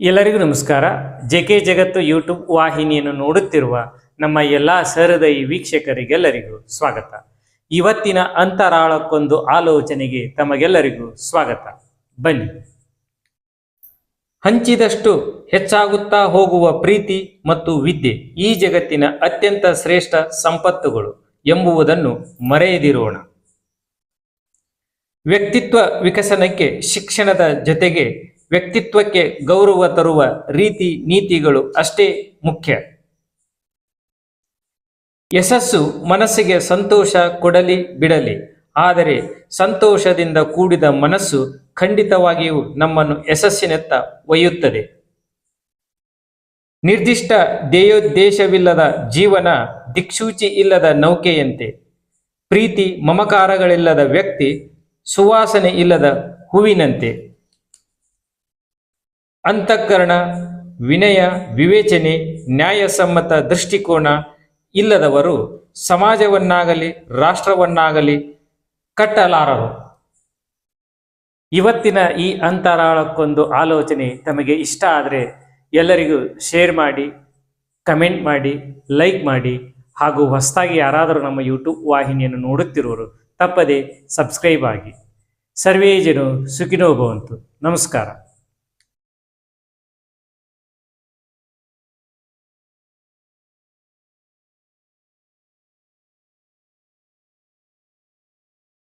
ಎಲ್ಲರಿಗೂ ನಮಸ್ಕಾರ. J K ಜಗತ್ತು ಯೂಟ್ಯೂಬ್ ವಾಹಿನಿಯನ್ನು ನೋಡುತ್ತಿರುವ ನಮ್ಮ ಎಲ್ಲ ಸಹೃದಯಿ ವೀಕ್ಷಕರಿಗೆಲ್ಲರಿಗೂ ಸ್ವಾಗತ. ಇವತ್ತಿನ ಅಂತರಾಳಕ್ಕೊಂದು ಆಲೋಚನೆಗೆ ತಮಗೆಲ್ಲರಿಗೂ ಸ್ವಾಗತ. ಬನ್ನಿ. ಹಂಚಿದಷ್ಟು ಹೆಚ್ಚಾಗುತ್ತಾ ಹೋಗುವ ಪ್ರೀತಿ ಮತ್ತು ವಿದ್ಯೆ ಈ ಜಗತ್ತಿನ ಅತ್ಯಂತ ಶ್ರೇಷ್ಠ ಸಂಪತ್ತುಗಳು ಎಂಬುವುದನ್ನು ಮರೆಯದಿರೋಣ. ವ್ಯಕ್ತಿತ್ವ ವಿಕಸನಕ್ಕೆ ಶಿಕ್ಷಣದ ಜೊತೆಗೆ ವ್ಯಕ್ತಿತ್ವಕ್ಕೆ ಗೌರವ ತರುವ ರೀತಿ ನೀತಿಗಳು ಅಷ್ಟೇ ಮುಖ್ಯ. ಯಶಸ್ಸು ಮನಸ್ಸಿಗೆ ಸಂತೋಷ ಕೊಡಲಿ ಬಿಡಲಿ, ಆದರೆ ಸಂತೋಷದಿಂದ ಕೂಡಿದ ಮನಸ್ಸು ಖಂಡಿತವಾಗಿಯೂ ನಮ್ಮನ್ನು ಯಶಸ್ಸಿನತ್ತ ಒಯ್ಯುತ್ತದೆ. ನಿರ್ದಿಷ್ಟ ಧ್ಯೇಯೋದ್ದೇಶವಿಲ್ಲದ ಜೀವನ ದಿಕ್ಸೂಚಿ ಇಲ್ಲದ ನೌಕೆಯಂತೆ, ಪ್ರೀತಿ ಮಮಕಾರಗಳಿಲ್ಲದ ವ್ಯಕ್ತಿ ಸುವಾಸನೆ ಇಲ್ಲದ ಹೂವಿನಂತೆ. ಅಂತಃಕರಣ, ವಿನಯ, ವಿವೇಚನೆ, ನ್ಯಾಯಸಮ್ಮತ ದೃಷ್ಟಿಕೋನ ಇಲ್ಲದವರು ಸಮಾಜವನ್ನಾಗಲಿ, ರಾಷ್ಟ್ರವನ್ನಾಗಲಿ ಕಟ್ಟಲಾರರು. ಇವತ್ತಿನ ಈ ಅಂತರಾಳಕ್ಕೊಂದು ಆಲೋಚನೆ ತಮಗೆ ಇಷ್ಟ ಆದರೆ ಎಲ್ಲರಿಗೂ ಶೇರ್ ಮಾಡಿ, ಕಮೆಂಟ್ ಮಾಡಿ, ಲೈಕ್ ಮಾಡಿ, ಹಾಗೂ ಹೊಸದಾಗಿ ಯಾರಾದರೂ ನಮ್ಮ ಯೂಟ್ಯೂಬ್ ವಾಹಿನಿಯನ್ನು ನೋಡುತ್ತಿರುವರು ತಪ್ಪದೆ ಸಬ್ಸ್ಕ್ರೈಬ್ ಆಗಿ. ಸರ್ವೇ ಜನರು ಸುಖಿನೋ ಭವಂತು. ನಮಸ್ಕಾರ.